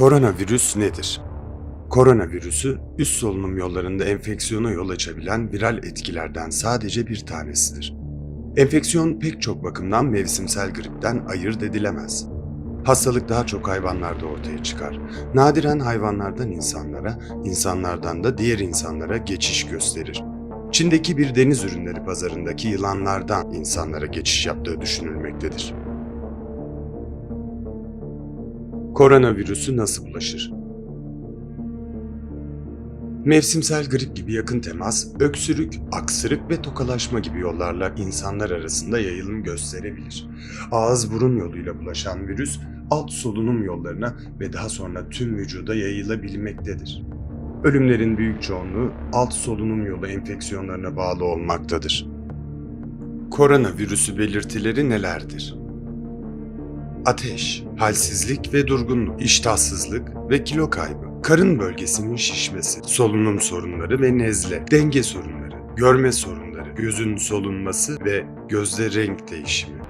Koronavirüs nedir? Koronavirüsü üst solunum yollarında enfeksiyona yol açabilen viral etkilerden sadece bir tanesidir. Enfeksiyon pek çok bakımdan mevsimsel gripten ayırt edilemez. Hastalık daha çok hayvanlarda ortaya çıkar. Nadiren hayvanlardan insanlara, insanlardan da diğer insanlara geçiş gösterir. Çin'deki bir deniz ürünleri pazarındaki yılanlardan insanlara geçiş yaptığı düşünülmektedir. Koronavirüsü nasıl bulaşır? Mevsimsel grip gibi yakın temas, öksürük, aksırık ve tokalaşma gibi yollarla insanlar arasında yayılım gösterebilir. Ağız-burun yoluyla bulaşan virüs, alt solunum yollarına ve daha sonra tüm vücuda yayılabilmektedir. Ölümlerin büyük çoğunluğu alt solunum yolu enfeksiyonlarına bağlı olmaktadır. Koronavirüsü belirtileri nelerdir? Ateş, halsizlik ve durgunluk, iştahsızlık ve kilo kaybı, karın bölgesinin şişmesi, solunum sorunları ve nezle, denge sorunları, görme sorunları, gözün solunması ve gözde renk değişimi.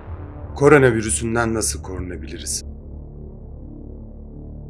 Koronavirüsünden nasıl korunabiliriz?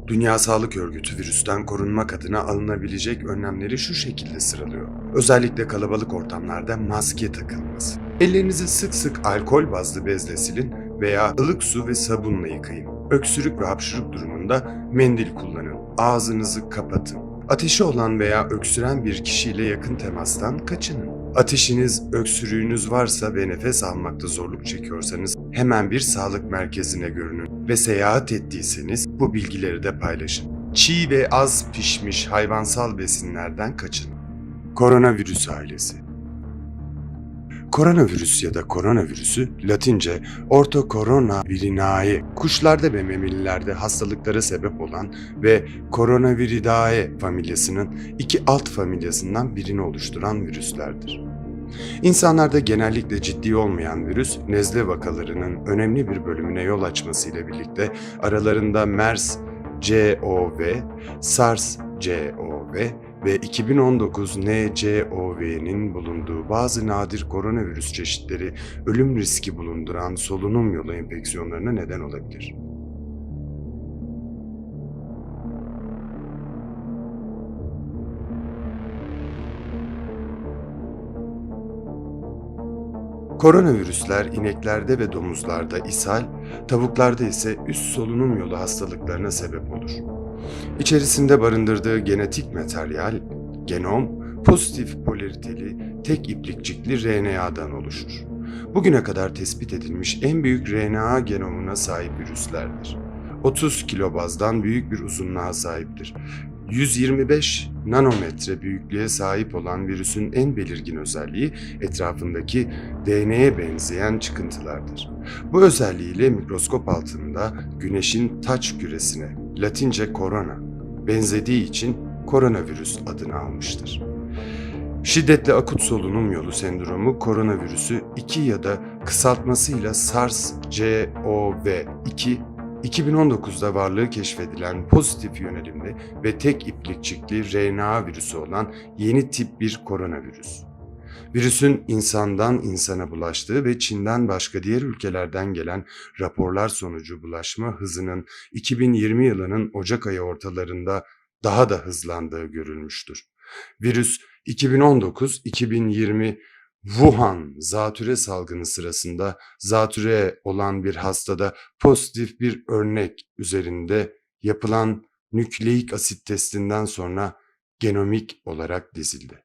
Dünya Sağlık Örgütü virüsten korunmak adına alınabilecek önlemleri şu şekilde sıralıyor. Özellikle kalabalık ortamlarda maske takılması. Ellerinizi sık sık alkol bazlı bezle silin veya ılık su ve sabunla yıkayın. Öksürük ve hapşırık durumunda mendil kullanın. Ağzınızı kapatın. Ateşi olan veya öksüren bir kişiyle yakın temastan kaçının. Ateşiniz, öksürüğünüz varsa ve nefes almakta zorluk çekiyorsanız hemen bir sağlık merkezine görünün ve seyahat ettiyseniz bu bilgileri de paylaşın. Çiğ ve az pişmiş hayvansal besinlerden kaçının. Koronavirüs ailesi Koronavirüs ya da koronavirüsü Latince Ortho corona virinae kuşlarda ve memelilerde hastalıklara sebep olan ve Coronaviridae familyasının iki alt familyasından birini oluşturan virüslerdir. İnsanlarda genellikle ciddi olmayan virüs, nezle vakalarının önemli bir bölümüne yol açmasıyla birlikte aralarında MERS, CoV, SARS, CoV ve 2019 NCOV'nin bulunduğu bazı nadir koronavirüs çeşitleri ölüm riski bulunduran solunum yolu enfeksiyonlarına neden olabilir. Koronavirüsler ineklerde ve domuzlarda ishal, tavuklarda ise üst solunum yolu hastalıklarına sebep olur. İçerisinde barındırdığı genetik materyal, genom, pozitif polariteli, tek iplikçikli RNA'dan oluşur. Bugüne kadar tespit edilmiş en büyük RNA genomuna sahip virüslerdir. 30 kilobazdan büyük bir uzunluğa sahiptir. 125 nanometre büyüklüğe sahip olan virüsün en belirgin özelliği etrafındaki DNA'ya benzeyen çıkıntılardır. Bu özelliğiyle mikroskop altında güneşin taç küresine, Latince korona, benzediği için koronavirüs adını almıştır. Şiddetli akut solunum yolu sendromu koronavirüsü 2 ya da kısaltmasıyla SARS-CoV-2 2019'da varlığı keşfedilen pozitif yönelimli ve tek iplikçikli RNA virüsü olan yeni tip bir koronavirüs. Virüsün insandan insana bulaştığı ve Çin'den başka diğer ülkelerden gelen raporlar sonucu bulaşma hızının 2020 yılının Ocak ayı ortalarında daha da hızlandığı görülmüştür. Virüs 2019-2020 Wuhan zatüre salgını sırasında zatüre olan bir hastada pozitif bir örnek üzerinde yapılan nükleik asit testinden sonra genomik olarak dizildi.